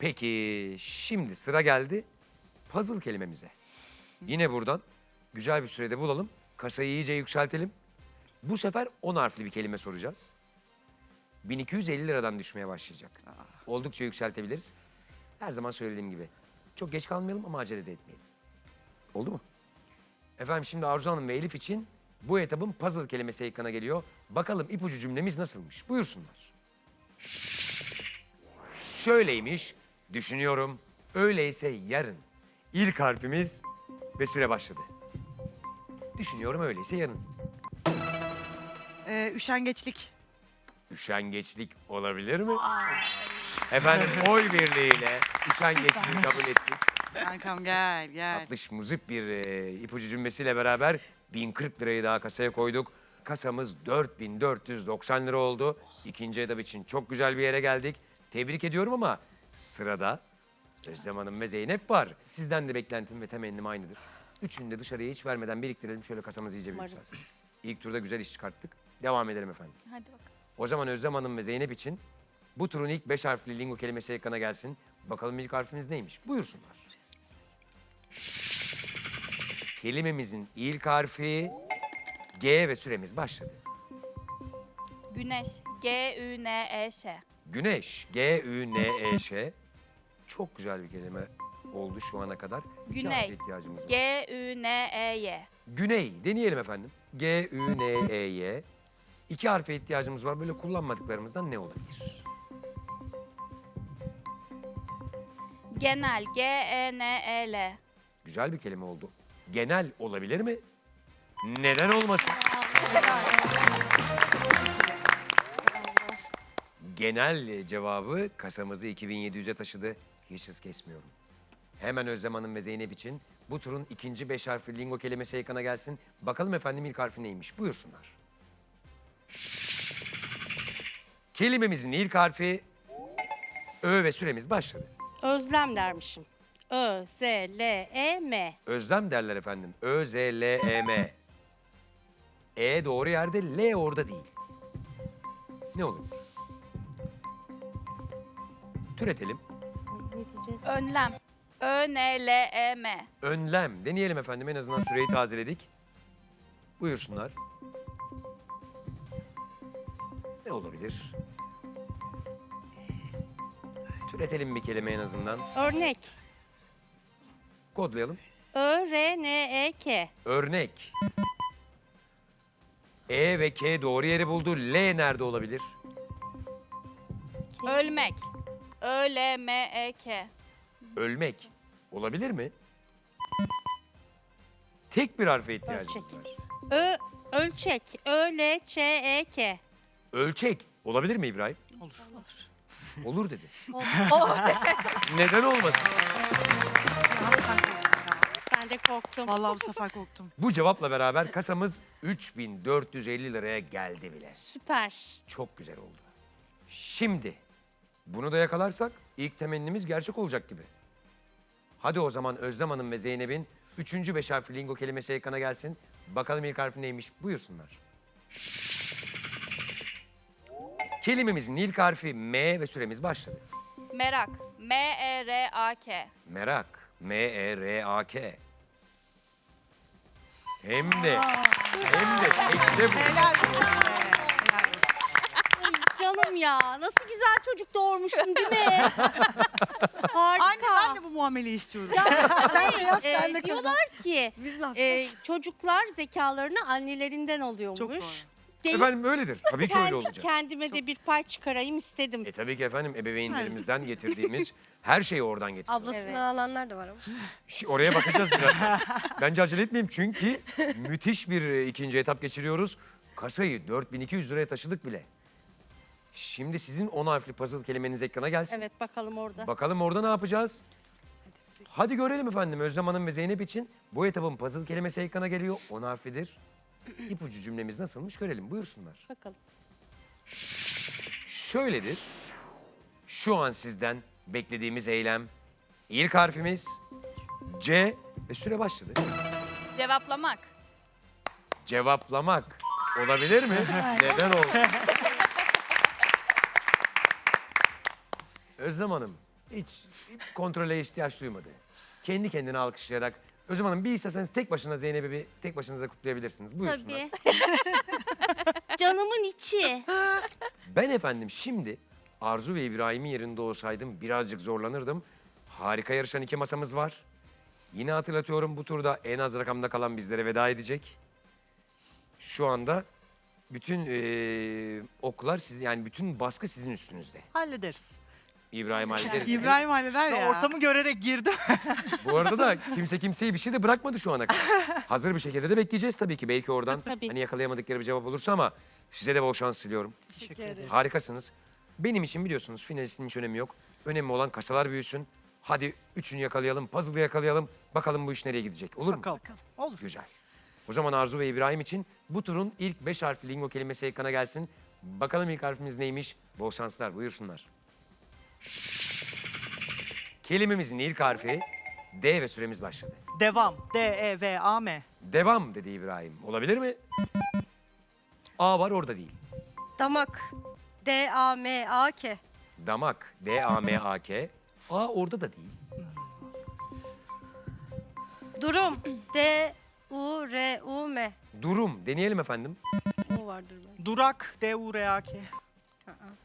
Peki şimdi sıra geldi puzzle kelimemize. Yine buradan güzel bir sürede bulalım. Kasayı iyice yükseltelim. Bu sefer 10 harfli bir kelime soracağız. 1250 liradan düşmeye başlayacak. Oldukça yükseltebiliriz. Her zaman söylediğim gibi. Çok geç kalmayalım ama acele de etmeyelim. Oldu mu? Efendim şimdi Arzu Hanım ve Elif için bu etabın puzzle kelimesi ekrana geliyor. Bakalım ipucu cümlemiz nasılmış? Buyursunlar. Şöyleymiş, düşünüyorum. Öyleyse yarın. İlk harfimiz ve süre başladı. Düşünüyorum öyleyse yarın. Ee, üşengeçlik. Üşengeçlik olabilir mi? Efendim oy birliğiyle üşengeçliği kabul ettik. Kankam gel gel. Tatlış muzip bir e, ipucu cümlesiyle beraber 1040 lirayı daha kasaya koyduk. Kasamız 4490 lira oldu. İkinci etap için çok güzel bir yere geldik. Tebrik ediyorum ama sırada Özlem Hanım ve Zeynep var. Sizden de beklentim ve temennim aynıdır. Üçünü de dışarıya hiç vermeden biriktirelim. Şöyle kasamız iyice bir yükselsin. İlk turda güzel iş çıkarttık. Devam edelim efendim. Hadi bakalım. O zaman Özlem Hanım ve Zeynep için bu turun ilk beş harfli lingo kelimesi ekrana gelsin. Bakalım ilk harfiniz neymiş? Buyursunlar. Kelimemizin ilk harfi G ve süremiz başladı. Güneş. G-Ü-N-E-Ş. Güneş, G-Ü-N-E-Ş. Çok güzel bir kelime oldu şu ana kadar. İki Güney. harfe ihtiyacımız var. G-Ü-N-E-Y. Güney deneyelim efendim. G-Ü-N-E-Y. İki harfe ihtiyacımız var. Böyle kullanmadıklarımızdan ne olabilir? Genel. G-E-N-E-L. Güzel bir kelime oldu. Genel olabilir mi? Neden olmasın? Genel cevabı kasamızı 2700'e taşıdı. Hiç hız kesmiyorum. Hemen Özlem Hanım ve Zeynep için bu turun ikinci beş harfli lingo kelimesi ekrana gelsin. Bakalım efendim ilk harfi neymiş? Buyursunlar. Kelimemizin ilk harfi Ö ve süremiz başladı. Özlem dermişim. Ö, Z, L, E, M. Özlem derler efendim. Ö, Z, L, E, M. E doğru yerde, L orada değil. Ne olur? Türetelim. Önlem. Ö-N-L-E-M. Önlem. Deneyelim efendim. En azından süreyi tazeledik. Buyursunlar. Ne olabilir? Türetelim bir kelime en azından. Örnek. Kodlayalım. Ö, R, N, E, K. Örnek. E ve K doğru yeri buldu. L nerede olabilir? Ölmek. Ö-L-M-E-K. Ölmek olabilir mi? Tek bir harfe ihtiyacımız Ölçek. var. Ö, ölçek. Ö, L, Ç, E, K. Ölçek olabilir mi İbrahim? Olur. Olur dedi. Neden olmasın? Ben de korktum. Vallahi bu sefer korktum. Bu cevapla beraber kasamız 3450 liraya geldi bile. Süper. Çok güzel oldu. Şimdi bunu da yakalarsak ilk temennimiz gerçek olacak gibi. Hadi o zaman Özlem Hanım ve Zeynep'in üçüncü beş harfli lingo kelimesi ekrana gelsin. Bakalım ilk harfi neymiş? Buyursunlar. Kelimemizin ilk harfi M ve süremiz başladı. Merak. M-E-R-A-K. Merak. M-E-R-A-K. Hem de, hem de tekte bu. Helal canım ya. Nasıl güzel çocuk doğurmuşum değil mi? Harika. Anne ben de bu muameleyi istiyorum. sen de yap, sen de kazan. Diyorlar ki Biz ne e, çocuklar zekalarını annelerinden alıyormuş. Çok doğru. Deyip Efendim öyledir. Tabii ki öyle kendi- olacak. Kendime de bir pay çıkarayım istedim. E tabii ki efendim ebeveynlerimizden getirdiğimiz her şeyi oradan getiriyoruz. Ablasını Evet. alanlar da var ama. Şi- Oraya bakacağız biraz. Bence acele etmeyeyim çünkü müthiş bir e, ikinci etap geçiriyoruz. Kasayı 4200 liraya taşıdık bile. Şimdi sizin 10 harfli puzzle kelimeniz ekrana gelsin. Evet bakalım orada. Bakalım orada ne yapacağız? Hadi görelim efendim Özlem Hanım ve Zeynep için. Bu etapın puzzle kelimesi ekrana geliyor. 10 harflidir. İpucu cümlemiz nasılmış görelim. Buyursunlar. Bakalım. Şöyledir. Şu an sizden beklediğimiz eylem. İlk harfimiz C ve süre başladı. Cevaplamak. Cevaplamak olabilir mi? Neden olmaz? Özlem Hanım, Hiç kontrole ihtiyaç duymadı. Kendi kendine alkışlayarak. Özlem Hanım bir isterseniz tek başına Zeynep'i bir tek başınıza kutlayabilirsiniz. Buyursunlar. Tabii. Canımın içi. Ben efendim şimdi Arzu ve İbrahim'in yerinde olsaydım birazcık zorlanırdım. Harika yarışan iki masamız var. Yine hatırlatıyorum bu turda en az rakamda kalan bizlere veda edecek. Şu anda bütün eee, oklar sizin yani bütün baskı sizin üstünüzde. Hallederiz. İbrahim hallederiz. İbrahim halleder ya. ortamı görerek girdim. Bu arada da kimse kimseyi bir şey de bırakmadı şu ana kadar. Hazır bir şekilde de bekleyeceğiz tabii ki. Belki oradan Tabii. hani yakalayamadıkları bir cevap olursa ama size de bol şans diliyorum. Teşekkür ederim. Harikasınız. Benim için biliyorsunuz finalistin hiç önemi yok. Önemli olan kasalar büyüsün. Hadi üçünü yakalayalım, puzzle'ı yakalayalım. Bakalım bu iş nereye gidecek. Olur mu? Bakalım. Olur. Güzel. O zaman Arzu ve İbrahim için bu turun ilk beş harfli lingo kelimesi ekrana gelsin. Bakalım ilk harfimiz neymiş? Bol şanslar, buyursunlar. Kelimemizin ilk harfi D ve süremiz başladı. Devam. D-E-V-A-M. Devam dedi İbrahim. Olabilir mi? A var orada değil. Damak. D-A-M-A-K. Damak. D-A-M-A-K. A orada da değil. Durum. D-U-R-U-M. Durum. Deneyelim efendim. O vardır ben. Durak. D-U-R-A-K.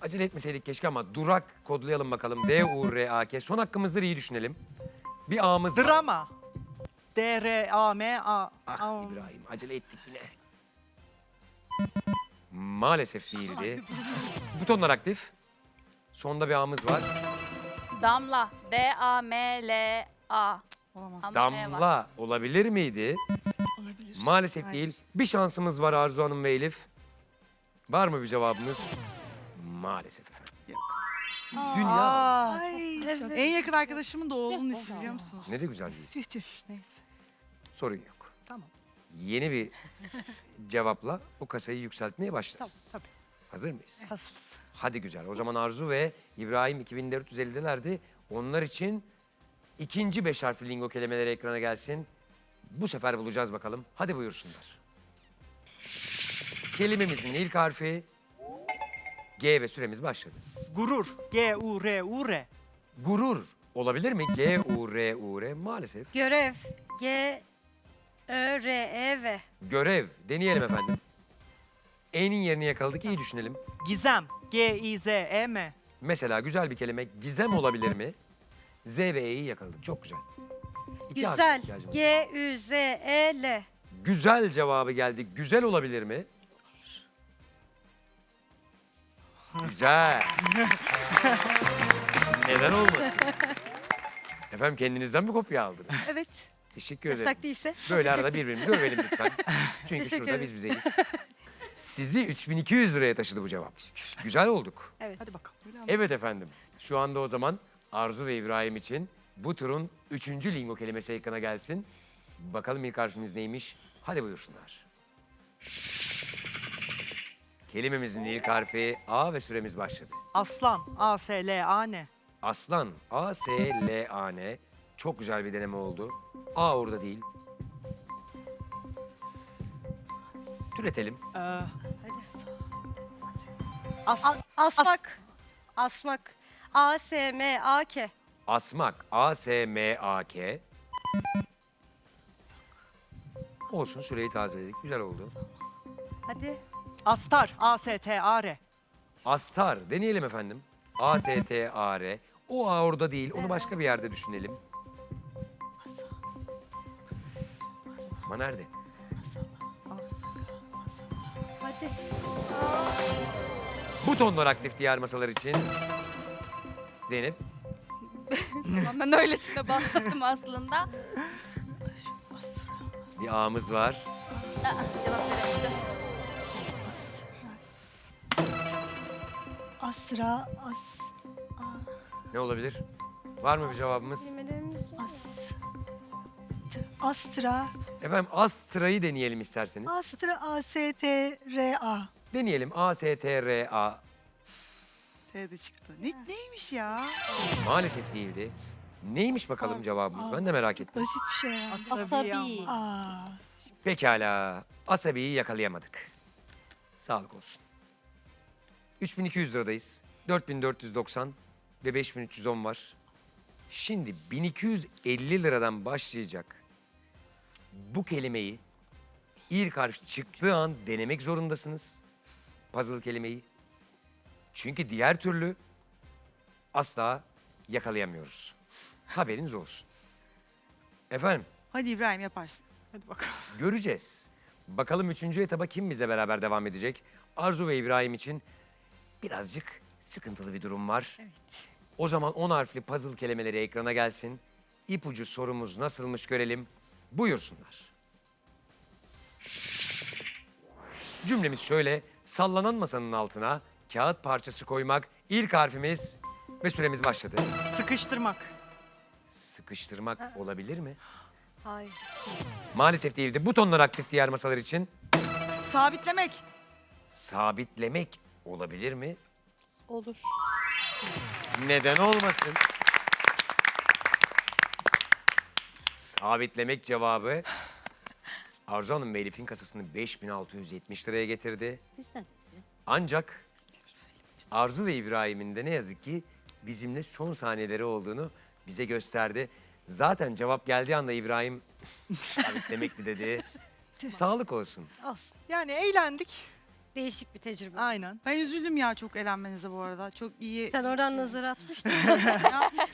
Acele etmeseydik keşke ama durak kodlayalım bakalım. D-U-R-A-K. Son hakkımızdır iyi düşünelim. Bir A'mız var. Drama. D-R-A-M-A. Ah. İbrahim acele ettik yine. Maalesef değildi. Butonlar aktif. Sonda bir A'mız var. Damla. D-A-M-L-A. Olamaz. Ama E var. Damla olabilir miydi? Olabilir. Maalesef Hayır. değil. Bir şansımız var Arzu Hanım ve Elif. Var mı bir cevabımız? Maalesef efendim. Dünya. Ay, En yakın arkadaşımın da oğlunun ismi biliyor musunuz? Ne de güzel bir isim. Neyse. Sorun yok. Tamam. Yeni bir cevapla o kasayı yükseltmeye başlarız. Tabii. Hazır mıyız? Hazırız. Hadi güzel. O zaman Arzu ve İbrahim 2450'delerdi. Onlar için ikinci beş harfli lingo kelimeleri ekrana gelsin. Bu sefer bulacağız bakalım. Hadi buyursunlar. Kelimemizin ilk harfi G ve süremiz başladı. Gurur. G-U-R-U-R. Gurur olabilir mi? G, U, R, U, R maalesef. Görev. G-Ö-R-E-V. Görev deneyelim efendim. E'nin yerini yakaladık iyi düşünelim. Gizem. G-İ-Z-E-M. Mesela güzel bir kelime gizem olabilir mi? Z ve E'yi yakaladık. Çok güzel. İki Güzel. ihtiyacım var. G-Ü-Z-E-L. Güzel cevabı geldi. Güzel olabilir mi? Güzel. Neden olmasın? Efendim kendinizden mi kopya aldınız? Evet. Teşekkür ederim. Yasak değilse. Böyle arada birbirimizi övelim lütfen. Çünkü Teşekkür şurada ederim. biz bizeyiz. Sizi 3200 liraya taşıdı bu cevap. Güzel olduk. Hadi bakalım. Evet efendim. Şu anda o zaman Arzu ve İbrahim için bu turun üçüncü lingo kelimesi ekrana gelsin. Bakalım ilk harfimiz neymiş? Hadi buyursunlar. Kelimemizin ilk harfi A ve süremiz başladı. Aslan. A-S-L-A-N. Aslan. A, S, L, A, N. Çok güzel bir deneme oldu. A orada değil. Türetelim. Ee, As A- asmak. Asmak. A-S-M-A-K. Asmak. A, S, M, A, K. Olsun süreyi tazeledik. Güzel oldu. Hadi. Astar. A-S-T-A-R. Astar deneyelim efendim. A S T A R. O A orada değil. Onu başka bir yerde düşünelim. Ama nerede? Hadi. Butonlar aktif diğer masalar için. Zeynep. Tamam, ben öylesine bastım aslında. Bir A'mız var. Aa, cevap veremeyeceğim. Astra, as, Ne olabilir? Var mı bir cevabımız? Kelimelerimiz var. Astra, Efendim Astra'yı deneyelim isterseniz. Astra, A-S-T-R-A. Deneyelim. A S T R A. T'de çıktı. Ne, neymiş ya? Maalesef değildi. Neymiş bakalım cevabımız? Ben de merak ettim. Basit bir şey herhalde. Asabi. Aa, Pekala. Asabi'yi yakalayamadık. Sağlık olsun. 3200 liradayız. 4490 ve 5310 var. Şimdi 1250 liradan başlayacak bu kelimeyi ilk harf çıktığı an denemek zorundasınız. Puzzle kelimeyi. Çünkü diğer türlü asla yakalayamıyoruz. Haberiniz olsun. Efendim Hadi İbrahim yaparsın. Hadi bakalım. göreceğiz. Bakalım üçüncü etaba kim bize beraber devam edecek? Arzu ve İbrahim için birazcık sıkıntılı bir durum var. O zaman 10 harfli puzzle kelimeleri ekrana gelsin. İpucu sorumuz nasılmış görelim. Buyursunlar. Cümlemiz şöyle. Sallanan masanın altına kağıt parçası koymak. İlk harfimiz ve süremiz başladı. Sıkıştırmak. Sıkıştırmak olabilir mi? Hayır. Maalesef değildi. Butonlar aktif diğer masalar için. Sabitlemek. Sabitlemek olabilir mi? Olur. Neden olmasın? Sabitlemek cevabı. Arzu Hanım ve Elif'in kasasını 5670 liraya getirdi. Bizden. Ancak Arzu ve İbrahim'in de ne yazık ki bizimle son saniyeleri olduğunu bize gösterdi. Zaten cevap geldiği anda İbrahim sabitlemekti dedi. Sağlık olsun. Olsun. Yani eğlendik. Değişik bir tecrübe. Aynen. Ben üzüldüm ya çok eğlenmenize bu arada. Çok iyi. Sen oradan nazar atmıştın.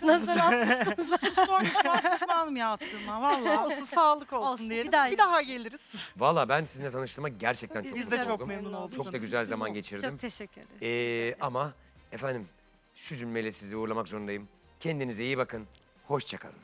nazar atmışsınız. Sormuşlar pişmanım ya attığıma valla. Olsun sağlık olsun, Olsun, bir diyelim. daha bir daha geliriz. Valla ben sizinle tanıştığıma gerçekten çok Biz mutlu de çok oldum. memnun olduk. Çok da güzel zaman geçirdim. Çok teşekkür ederim. Ee, ama efendim şu cümleyle sizi uğurlamak zorundayım. Kendinize iyi bakın. Hoşçakalın.